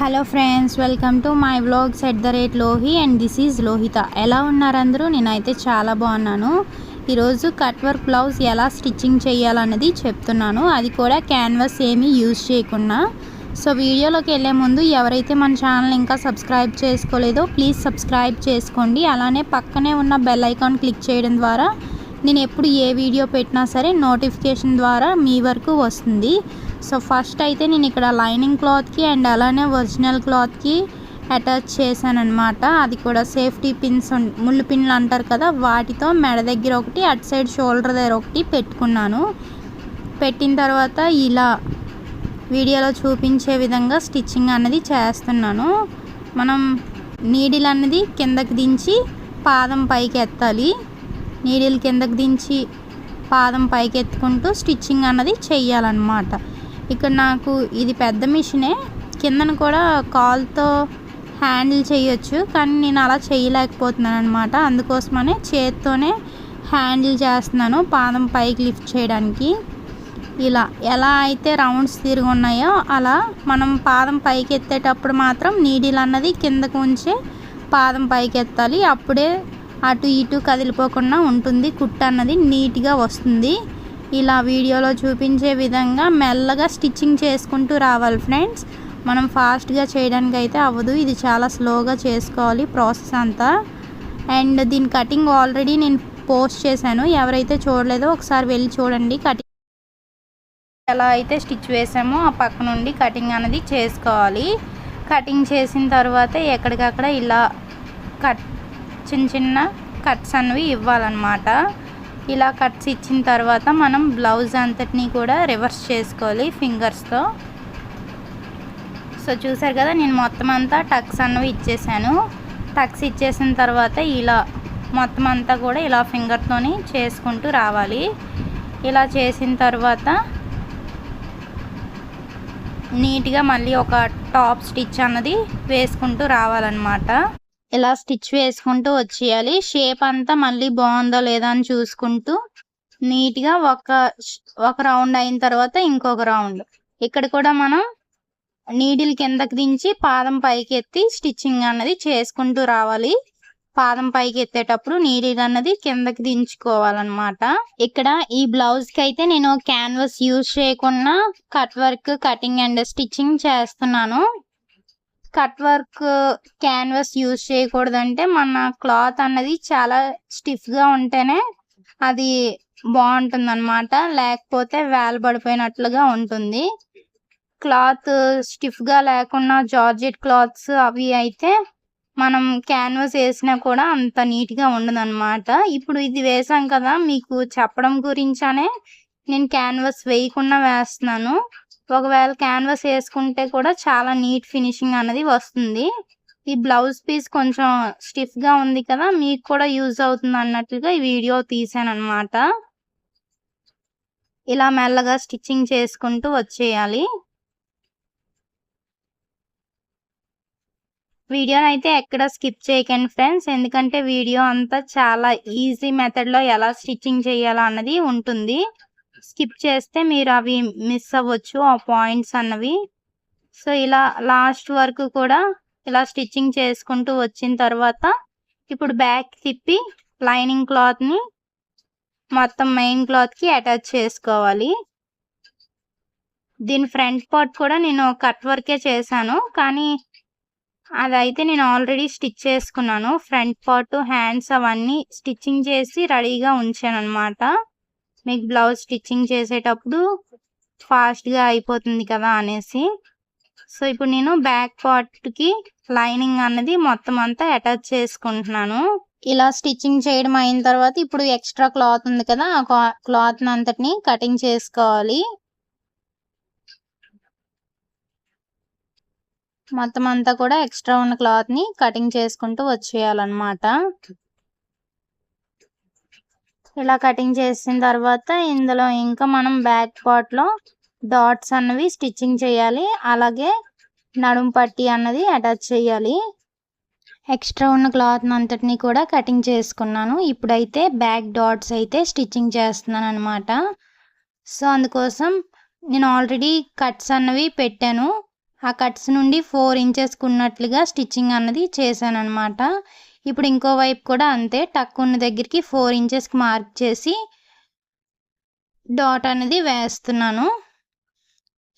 Hello friends welcome to my vlogs at the rate Lohi and this is Lohitha ఎలా ఉన్నారు అందరూ? నేనైతే చాలా బాగున్నాను. ఈరోజు కట్ వర్క్ బ్లౌజ్ ఎలా స్టిచ్చింగ్ చేయాలన్నది చెప్తున్నాను. అది కూడా క్యాన్వాస్ ఏమీ యూజ్ చేయకుండా. సో వీడియోలోకి వెళ్ళే ముందు ఎవరైతే మన ఛానల్ ఇంకా సబ్స్క్రైబ్ చేసుకోలేదో ప్లీజ్ సబ్స్క్రైబ్ చేసుకోండి. అలానే పక్కనే ఉన్న బెల్ ఐకాన్ క్లిక్ చేయడం ద్వారా నేను ఎప్పుడు ఏ వీడియో పెట్టినా సరే నోటిఫికేషన్ ద్వారా మీ వరకు వస్తుంది. సో ఫస్ట్ అయితే నేను ఇక్కడ లైనింగ్ క్లాత్కి అండ్ అలానే ఒరిజినల్ క్లాత్కి అటాచ్ చేశాను అనమాట అది కూడా సేఫ్టీ పిన్స్ ముళ్ళు పిన్లు అంటారు కదా వాటితో మెడ దగ్గర ఒకటి అటు సైడ్ షోల్డర్ దగ్గర ఒకటి పెట్టుకున్నాను. పెట్టిన తర్వాత ఇలా వీడియోలో చూపించే విధంగా స్టిచ్చింగ్ అనేది చేస్తున్నాను. మనం నీడిల్ అన్నది కిందకి దించి పాదం పైకి ఎత్తాలి. నీడిల్ కిందకి దించి పాదం పైకి ఎత్తుకుంటూ స్టిచ్చింగ్ అన్నది చెయ్యాలన్నమాట. ఇక్కడ నాకు ఇది పెద్ద మిషనే. కిందన కూడా కాల్తో హ్యాండిల్ చేయొచ్చు కానీ నేను అలా చేయలేకపోతున్నాను అనమాట అందుకోసమనే చేత్తోనే హ్యాండిల్ చేస్తున్నాను పాదం పైకి లిఫ్ట్ చేయడానికి. ఇలా ఎలా అయితే రౌండ్స్ తిరిగి ఉన్నాయో అలా మనం పాదం పైకి ఎత్తేటప్పుడు మాత్రం నీడిల్ అన్నది కిందకు ఉంచే పాదం పైకి ఎత్తాలి. అప్పుడే అటు ఇటు కదిలిపోకుండా ఉంటుంది కుట్ట అన్నది నీట్గా వస్తుంది. ఇలా వీడియోలో చూపించే విధంగా మెల్లగా స్టిచ్చింగ్ చేసుకుంటూ రావాలి ఫ్రెండ్స్. మనం ఫాస్ట్గా చేయడానికి అయితే అవ్వదు. ఇది చాలా స్లోగా చేసుకోవాలి ప్రాసెస్ అంతా. అండ్ దీని కటింగ్ ఆల్రెడీ నేను పోస్ట్ చేశాను. ఎవరైతే చూడలేదో ఒకసారి వెళ్ళి చూడండి. కటింగ్ ఎలా అయితే స్టిచ్ వేసామో ఆ పక్క నుండి కటింగ్ అనేది చేసుకోవాలి. కటింగ్ చేసిన తర్వాత ఎక్కడికక్కడ ఇలా కట్ చిన్న చిన్న కట్స్ అనేవి ఇవ్వాలన్నమాట. ఇలా కట్స్ ఇచ్చిన తర్వాత మనం బ్లౌజ్ అంతటినీ కూడా రివర్స్ చేసుకోవాలి ఫింగర్స్తో. సో చూసారు కదా నేను మొత్తం అంతా టక్స్ అన్నవి ఇచ్చేసాను. టక్స్ ఇచ్చేసిన తర్వాత ఇలా మొత్తం అంతా కూడా ఇలా ఫింగర్తోని చేసుకుంటూ రావాలి. ఇలా చేసిన తర్వాత నీట్గా మళ్ళీ ఒక టాప్ స్టిచ్ అన్నది వేసుకుంటూ రావాలన్నమాట. ఇలా స్టిచ్ వేసుకుంటూ వచ్చేయాలి. షేప్ అంతా మళ్ళీ బాగుందో లేదా అని చూసుకుంటూ నీట్గా ఒక ఒక రౌండ్ అయిన తర్వాత ఇంకొక రౌండ్. ఇక్కడ కూడా మనం నీడిల్ కిందకి దించి పాదం పైకి ఎత్తి స్టిచ్చింగ్ అన్నది చేసుకుంటూ రావాలి. పాదం పైకి ఎత్తేటప్పుడు నీడిల్ అన్నది కిందకి దించుకోవాలన్నమాట. ఇక్కడ ఈ బ్లౌజ్కి అయితే నేను క్యాన్వాస్ యూజ్ చేయకుండా cut work cutting and stitching చేస్తున్నాను. కట్ వర్క్ క్యాన్వాస్ యూజ్ చేయకూడదంటే మన క్లాత్ అన్నది చాలా స్టిఫ్గా ఉంటేనే అది బాగుంటుంది అనమాట లేకపోతే వేలు పడిపోయినట్లుగా ఉంటుంది. క్లాత్ స్టిఫ్గా లేకుండా జార్జెట్ క్లాత్స్ అవి అయితే మనం క్యాన్వాస్ వేసినా కూడా అంత నీట్గా ఉండదన్నమాట. ఉండదు అనమాట ఇప్పుడు ఇది వేసాం కదా మీకు చెప్పడం గురించనే నేను క్యాన్వాస్ వేయకుండా వేస్తున్నాను. ఒకవేళ క్యాన్వాస్ వేసుకుంటే కూడా చాలా నీట్ ఫినిషింగ్ అనేది వస్తుంది. ఈ బ్లౌజ్ పీస్ కొంచెం స్టిఫ్గా ఉంది కదా మీకు కూడా యూజ్ అవుతుంది అన్నట్లుగా ఈ వీడియో తీసాను అనమాట ఇలా మెల్లగా స్టిచ్చింగ్ చేసుకుంటూ వచ్చేయాలి. వీడియోని అయితే ఎక్కడ స్కిప్ చేయకండి ఫ్రెండ్స్ ఎందుకంటే వీడియో అంతా చాలా ఈజీ మెథడ్లో ఎలా స్టిచ్చింగ్ చేయాలో అన్నది ఉంటుంది. స్కిప్ చేస్తే మీరు అవి మిస్ అవ్వచ్చు ఆ పాయింట్స్ అన్నవి. సో ఇలా లాస్ట్ వరకు కూడా ఇలా స్టిచ్చింగ్ చేసుకుంటూ వచ్చిన తర్వాత ఇప్పుడు బ్యాక్ తిప్పి లైనింగ్ క్లాత్ని మొత్తం మెయిన్ క్లాత్కి అటాచ్ చేసుకోవాలి. దీని ఫ్రంట్ పార్ట్ కూడా నేను కట్ వర్కే చేశాను కానీ అదైతే నేను ఆల్రెడీ స్టిచ్ చేసుకున్నాను. ఫ్రంట్ పార్ట్ హ్యాండ్స్ అవన్నీ స్టిచ్చింగ్ చేసి రెడీగా ఉంచాను అనమాట మీకు బ్లౌజ్ స్టిచ్చింగ్ చేసేటప్పుడు ఫాస్ట్గా అయిపోతుంది కదా అనేసి. సో ఇప్పుడు నేను బ్యాక్ పార్ట్కి లైనింగ్ అన్నది మొత్తం అంతా అటాచ్ చేసుకుంటున్నాను. ఇలా స్టిచ్చింగ్ చేయడం అయిన తర్వాత ఇప్పుడు ఎక్స్ట్రా క్లాత్ ఉంది కదా ఆ క్లాత్ అంతటిని కటింగ్ చేసుకోవాలి. మొత్తం అంతా కూడా ఎక్స్ట్రా ఉన్న క్లాత్ని కటింగ్ చేసుకుంటూ వచ్చేయాలన్నమాట. ఇలా కటింగ్ చేసిన తర్వాత ఇందులో ఇంకా మనం బ్యాక్ పార్ట్లో డాట్స్ అన్నవి స్టిచ్చింగ్ చేయాలి. అలాగే నడుము పట్టి అన్నది అటాచ్ చేయాలి. ఎక్స్ట్రా ఉన్న క్లాత్ అంతటిని కూడా కటింగ్ చేసుకున్నాను. ఇప్పుడైతే బ్యాక్ డాట్స్ అయితే స్టిచ్చింగ్ చేస్తున్నాను అనమాట సో అందుకోసం నేను ఆల్రెడీ కట్స్ అన్నవి పెట్టాను. ఆ కట్స్ నుండి ఫోర్ ఇంచెస్కి ఉన్నట్లుగా స్టిచ్చింగ్ అన్నది చేశాను అనమాట ఇప్పుడు ఇంకో వైపు కూడా అంతే టక్ ఉన్న దగ్గరికి ఫోర్ ఇంచెస్కి మార్క్ చేసి డాట్ అనేది వేస్తున్నాను.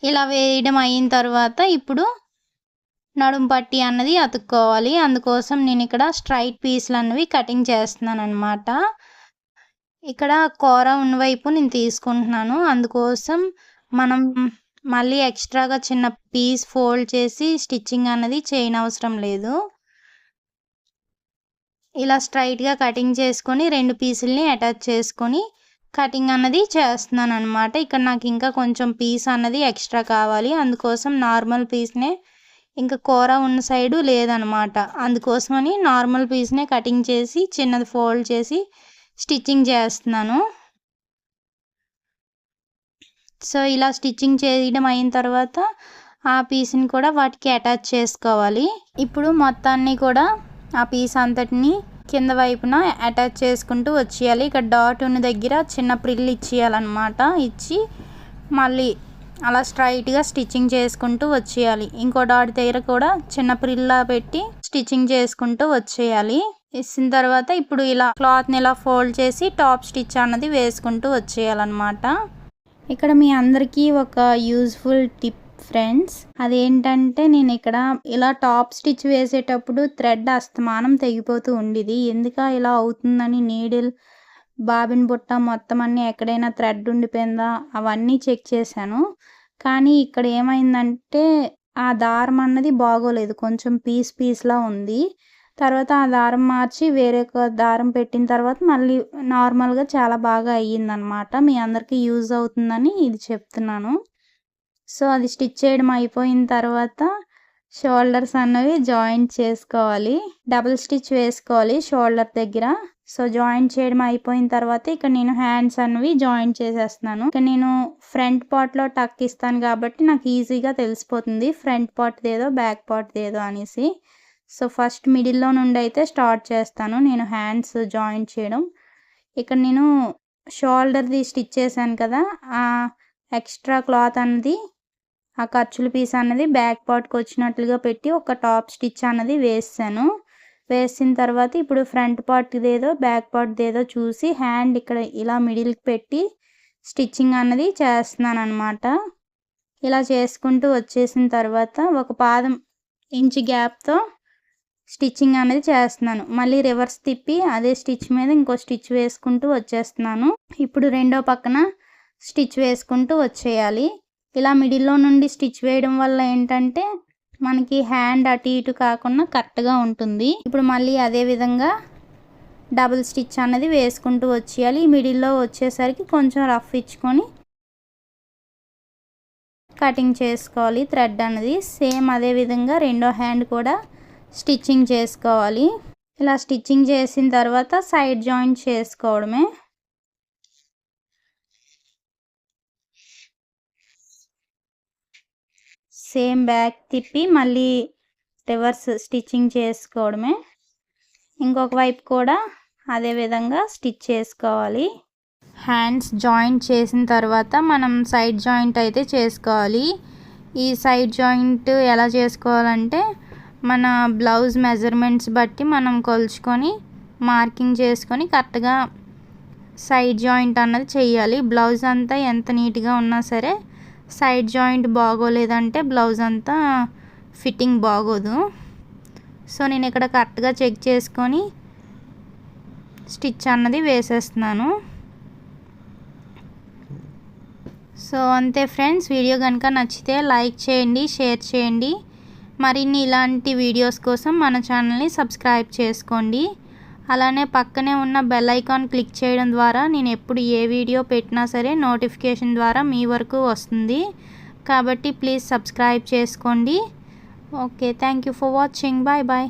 ఇలా వేయడం అయిన తర్వాత ఇప్పుడు నడుం పట్టి అన్నది అతుక్కోవాలి. అందుకోసం నేను ఇక్కడ స్ట్రైట్ పీస్లు అన్నవి కటింగ్ చేస్తున్నాను అనమాట ఇక్కడ కూర ఉన్న వైపు నేను తీసుకుంటున్నాను. అందుకోసం మనం మళ్ళీ ఎక్స్ట్రాగా చిన్న పీస్ ఫోల్డ్ చేసి స్టిచ్చింగ్ అన్నది చేయనవసరం లేదు. ఇలా స్ట్రైట్గా కటింగ్ చేసుకొని రెండు పీసుల్ని అటాచ్ చేసుకొని కటింగ్ అన్నది చేస్తున్నాను అనమాట ఇక్కడ నాకు ఇంకా కొంచెం పీస్ అన్నది ఎక్స్ట్రా కావాలి. అందుకోసం నార్మల్ పీస్నే ఇంకా కూర ఉన్న సైడు లేదనమాట అందుకోసమని నార్మల్ పీస్నే కటింగ్ చేసి చిన్నది ఫోల్డ్ చేసి స్టిచ్చింగ్ చేస్తున్నాను. సో ఇలా స్టిచ్చింగ్ చేయడం అయిన తర్వాత ఆ పీస్ని కూడా వాటికి అటాచ్ చేసుకోవాలి. ఇప్పుడు మొత్తాన్ని కూడా ఆ పీస్ అంతటిని కింద వైపున అటాచ్ చేసుకుంటూ వచ్చేయాలి. ఇక్కడ డాట్ ఉన్న దగ్గర చిన్న ప్రిల్ ఇచ్చేయాలన్నమాట. ఇచ్చి మళ్ళీ అలా స్ట్రైట్గా స్టిచ్చింగ్ చేసుకుంటూ వచ్చేయాలి. ఇంకో డాట్ దగ్గర కూడా చిన్న ప్రిల్లా పెట్టి స్టిచ్చింగ్ చేసుకుంటూ వచ్చేయాలి. ఇచ్చిన తర్వాత ఇప్పుడు ఇలా క్లాత్ని ఇలా ఫోల్డ్ చేసి టాప్ స్టిచ్ అన్నది వేసుకుంటూ వచ్చేయాలన్నమాట. ఇక్కడ మీ అందరికీ ఒక యూజ్ఫుల్ టిప్ ఫ్రెండ్స్ అదేంటంటే నేను ఇక్కడ ఇలా టాప్ స్టిచ్ వేసేటప్పుడు థ్రెడ్ అస్తమానం తెగిపోతూ ఉండేది. ఎందుక ఇలా అవుతుందని నీడిల్ బాబిన్ బుట్ట మొత్తం అన్నీ ఎక్కడైనా థ్రెడ్ ఉండిపోయిందా అవన్నీ చెక్ చేశాను. కానీ ఇక్కడ ఏమైందంటే ఆ దారం అన్నది బాగోలేదు. కొంచెం పీస్ పీస్లా ఉంది. తర్వాత ఆ దారం మార్చి వేరే ఒక దారం పెట్టిన తర్వాత మళ్ళీ నార్మల్గా చాలా బాగా అయ్యిందనమాట మీ అందరికీ యూజ్ అవుతుందని ఇది చెప్తున్నాను. సో అది స్టిచ్ చేయడం అయిపోయిన తర్వాత షోల్డర్స్ అన్నవి జాయింట్ చేసుకోవాలి. డబుల్ స్టిచ్ వేసుకోవాలి షోల్డర్ దగ్గర. సో జాయింట్ చేయడం అయిపోయిన తర్వాత ఇక్కడ నేను హ్యాండ్స్ అన్నవి జాయింట్ చేసేస్తున్నాను. ఇక్కడ నేను ఫ్రంట్ పార్ట్లో టక్ ఇస్తాను కాబట్టి నాకు ఈజీగా తెలిసిపోతుంది. ఫ్రంట్ పార్ట్ ఏదో బ్యాక్ పార్ట్ ఏదో అనేసి. సో ఫస్ట్ మిడిల్లో నుండి అయితే స్టార్ట్ చేస్తాను నేను హ్యాండ్స్ జాయింట్ చేయడం. ఇక్కడ నేను షోల్డర్ది స్టిచ్ చేశాను కదా ఆ ఎక్స్ట్రా క్లాత్ అన్నది ఆ ఖర్చుల పీస్ అన్నది బ్యాక్ పార్ట్కి వచ్చినట్లుగా పెట్టి ఒక టాప్ స్టిచ్ అన్నది వేసాను వేసిన తర్వాత ఇప్పుడు ఫ్రంట్ పార్ట్దేదో ఏదో బ్యాక్ పార్ట్దేదో ఏదో చూసి హ్యాండ్ ఇక్కడ ఇలా మిడిల్కి పెట్టి స్టిచ్చింగ్ అన్నది చేస్తున్నాను అనమాట ఇలా చేసుకుంటూ వచ్చేసిన తర్వాత ఒక పాదం ఇంచు గ్యాప్తో స్టిచ్చింగ్ అనేది చేస్తున్నాను. మళ్ళీ రివర్స్ తిప్పి అదే స్టిచ్ మీద ఇంకో స్టిచ్ వేసుకుంటూ వచ్చేస్తున్నాను. ఇప్పుడు రెండో పక్కన స్టిచ్ వేసుకుంటూ వచ్చేయాలి. ఇలా మిడిల్లో నుండి స్టిచ్ వేయడం వల్ల ఏంటంటే మనకి హ్యాండ్ అటు ఇటు కాకుండా కరెక్ట్గా ఉంటుంది. ఇప్పుడు మళ్ళీ అదే విధంగా డబుల్ స్టిచ్ అన్నది వేసుకుంటూ వచ్చేయాలి. మిడిల్లో వచ్చేసరికి కొంచెం రఫ్ ఇచ్చుకొని కటింగ్ చేసుకోవాలి. థ్రెడ్ అనేది సేమ్ అదే విధంగా రెండో హ్యాండ్ కూడా స్టిచ్చింగ్ చేసుకోవాలి. ఇలా స్టిచ్చింగ్ చేసిన తర్వాత సైడ్ జాయింట్ చేసుకోవడమే. సేమ్ బ్యాక్ తిప్పి మళ్ళీ రివర్స్ స్టిచ్చింగ్ చేసుకోవడమే. ఇంకొక వైపు కూడా అదే విధంగా స్టిచ్ చేసుకోవాలి. హ్యాండ్స్ జాయింట్ చేసిన తర్వాత మనం సైడ్ జాయింట్ అయితే చేసుకోవాలి. ఈ సైడ్ జాయింట్ ఎలా చేసుకోవాలంటే మన బ్లౌజ్ మెజర్మెంట్స్ బట్టి మనం కొలుచుకొని మార్కింగ్ చేసుకొని కరెక్ట్గా సైడ్ జాయింట్ అన్నది చేయాలి. బ్లౌజ్ అంతా ఎంత నీట్గా ఉన్నా సరే సైడ్ జాయింట్ బాగోలేదంటే బ్లౌజ్ అంతా ఫిట్టింగ్ బాగోదు. సో నేను ఇక్కడ కరెక్ట్గా చెక్ చేసుకొని స్టిచ్ అన్నది వేసేస్తున్నాను. సో అంతే ఫ్రెండ్స్ వీడియో కనుక నచ్చితే లైక్ చేయండి షేర్ చేయండి. మరిన్ని ఇలాంటి వీడియోస్ కోసం మన ఛానల్ని సబ్స్క్రైబ్ చేసుకోండి. అలానే పక్కనే ఉన్న బెల్ ఐకాన్ క్లిక్ చేయడం ద్వారా నేను ఎప్పుడు ఏ వీడియో పెట్టినా సరే నోటిఫికేషన్ ద్వారా మీ వరకు వస్తుంది. కాబట్టి ప్లీజ్ సబ్స్క్రైబ్ చేసుకోండి. Okay thank you for watching. Bye bye.